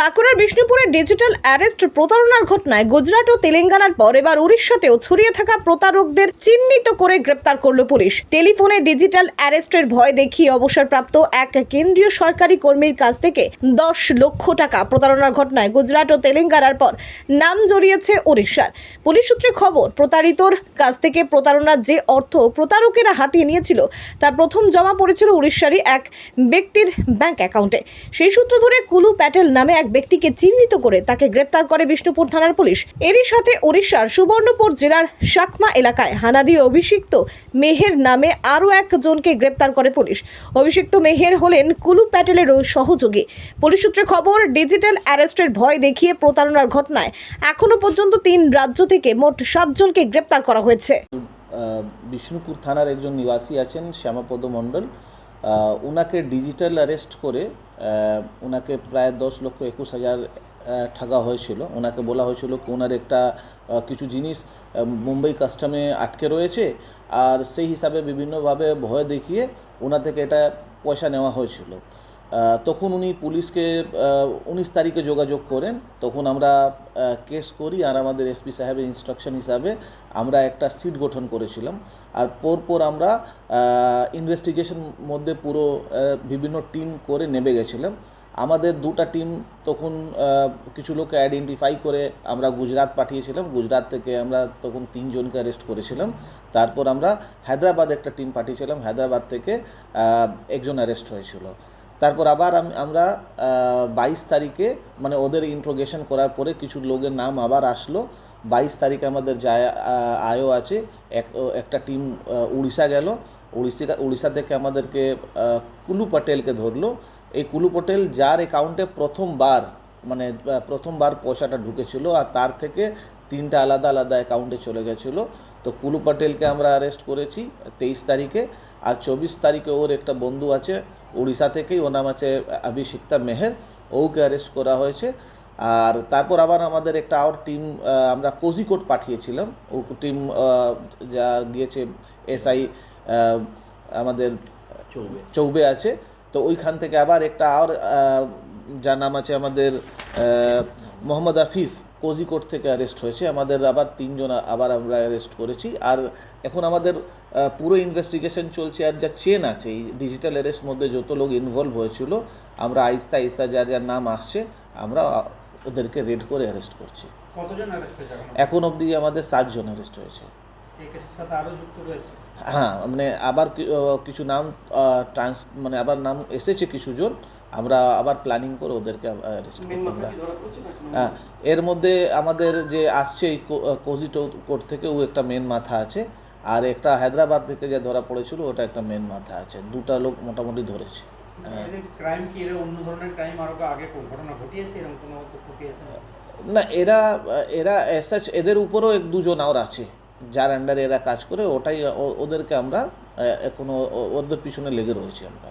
বাঁকুড়ার বিষ্ণুপুরের digital arrest প্রতারণার ঘটনায় গুজরাট ও তেলেঙ্গানার পর এবার উড়িষ্যাতেও ছড়িয়ে থাকা প্রতারকদের চিহ্নিত করে গ্রেপ্তার করল পুলিশ। টেলিফোনে ডিজিটাল অ্যারেস্টের ভয় দেখিয়ে অবসরপ্রাপ্ত এক কেন্দ্রীয় সরকারি কর্মীর কাছ থেকে দশ লক্ষ টাকা প্রতারণার ঘটনায় গুজরাট ও তেলেঙ্গানার পর নাম জড়িয়েছে উড়িষ্যার। পুলিশ সূত্রে খবর, প্রতারিতর কাছ থেকে প্রতারণার যে অর্থ প্রতারকেরা হাতিয়ে নিয়েছিল, তা প্রথম জমা পড়েছিল উড়িষ্যারই এক ব্যক্তির ব্যাংক অ্যাকাউন্টে সেই সূত্র ধরে কুলু প্যাটেল নামে এক ব্যক্তিকে চিহ্নিত করে তাকে গ্রেপ্তার করে বিষ্ণুপুর থানার পুলিশ। এরই সাথে ওড়িশার সুবর্ণপুর জেলার সাকমা এলাকায় হানা দিয়ে অভিষিক্ত মেহের নামে আরও একজনকে গ্রেপ্তার করে পুলিশ। অভিষিক্ত মেহের হলেন কুলু প্যাটেলের সহযোগী। পুলিশ সূত্রে খবর, ডিজিটাল অ্যারেস্টের ভয় দেখিয়ে প্রতারণার ঘটনায় এখনও পর্যন্ত তিন রাজ্য থেকে মোট সাতজনকে গ্রেপ্তার করা হয়েছে। বিষ্ণুপুর থানার একজন নিবাসী আছেন শ্যামাপদ মণ্ডল। ওনাকে ডিজিটাল অ্যারেস্ট করে ওনাকে প্রায় দশ লক্ষ একুশ হাজার ঠাগা হয়েছিল। ওনাকে বলা হয়েছিল ওনার একটা কিছু জিনিস মুম্বই কাস্টমে আটকে রয়েছে আর সেই হিসাবে বিভিন্নভাবে ভয় দেখিয়ে ওনা থেকে এটা পয়সা নেওয়া হয়েছিল। তখন উনি পুলিশকে উনিশ তারিখে যোগাযোগ করেন। তখন আমরা কেস করি আর আমাদের এসপি সাহেবের ইনস্ট্রাকশন হিসাবে আমরা একটা সিট গঠন করেছিলাম। আর পরপর আমরা ইনভেস্টিগেশন মধ্যে পুরো বিভিন্ন টিম করে নেমে গেছিলাম। আমাদের দুটা টিম তখন কিছু লোককে আইডেন্টিফাই করে আমরা গুজরাট পাঠিয়েছিলাম। গুজরাট থেকে আমরা তখন তিনজনকে অ্যারেস্ট করেছিলাম। তারপর আমরা হায়দ্রাবাদ একটা টিম পাঠিয়েছিলাম। হায়দ্রাবাদ থেকে একজন অ্যারেস্ট হয়েছিল। তারপর আবার আম- আমরা বাইশ তারিখে মানে ওদের ইন্ট্রোগেশন করার পরে কিছু লোকের নাম আবার আসলো। বাইশ তারিখে আমাদের যা আয়ও আছে, এক একটা টিম উড়িষ্যা গেল। উড়িষ্যা উড়িষ্যা থেকে আমাদেরকে কুলু পটেলকে ধরলো। এই কুলু পটেল যার অ্যাকাউন্টে প্রথমবার মানে প্রথমবার পয়সাটা ঢুকেছিল আর তার থেকে তিনটা আলাদা আলাদা অ্যাকাউন্টে চলে গেছিল। তো কুলু পটেলকে আমরা অ্যারেস্ট করেছি তেইশ তারিখে। আর চব্বিশ তারিখে ওর একটা বন্ধু আছে উড়িষ্যা থেকেই ওর নাম আছে অভিষিক্তা মেহের। ওকে অ্যারেস্ট করা হয়েছে। আর তারপর আবার আমাদের একটা আর টিম আমরা কোজিকোট পাঠিয়েছিলাম। ও টিম যা গিয়েছে এসআই আমাদের চৌবে। আছে। তো ওইখান থেকে আবার একটা আর যার নাম আছে আমাদের মোহাম্মদ আফিফ কোজিকোট থেকে অ্যারেস্ট হয়েছে। আমাদের আবার তিনজন আবার আমরা অ্যারেস্ট করেছি। আর এখন আমাদের পুরো ইনভেস্টিগেশন চলছে আর যা চেন আছে এই ডিজিটাল অ্যারেস্ট মধ্যে যত লোক ইনভলভ হয়েছিল আমরা আইস্তা আইস্তা যার যার নাম আসছে আমরা ওদেরকে রেড করে অ্যারেস্ট করছি। কতজন অ্যারেস্ট হয়েছে এখন? অবধি আমাদের সাতজন অ্যারেস্ট হয়েছে। হ্যাঁ মানে আবার কিছু নাম ট্রান্স মানে আবার নাম এসেছে কিছুজন আমরা আবার প্ল্যানিং করে ওদেরকে হ্যাঁ এর মধ্যে আমাদের যে আসছে এই কোজিটো কোর্ট থেকে ও একটা মেন মাথা আছে। আর একটা হায়দ্রাবাদ থেকে যে ধরা পড়েছিল ওটা একটা মেন মাথা আছে। দুটা লোক মোটামুটি ধরেছে। হ্যাঁ। ক্রাইম কি এরা অন্য ধরনের ক্রাইম আরও আগে ঘটনা ঘটিয়েছে? এরকম কোনো তথ্য পেয়েছেন না এরা এরা এসাচ এদের উপরও এক দুজন আর আছে। যার আন্ডারে এরা কাজ করে ওটাই ও- ওদেরকে আমরা এখনও ওদের পিছনে লেগে রয়েছি আমরা।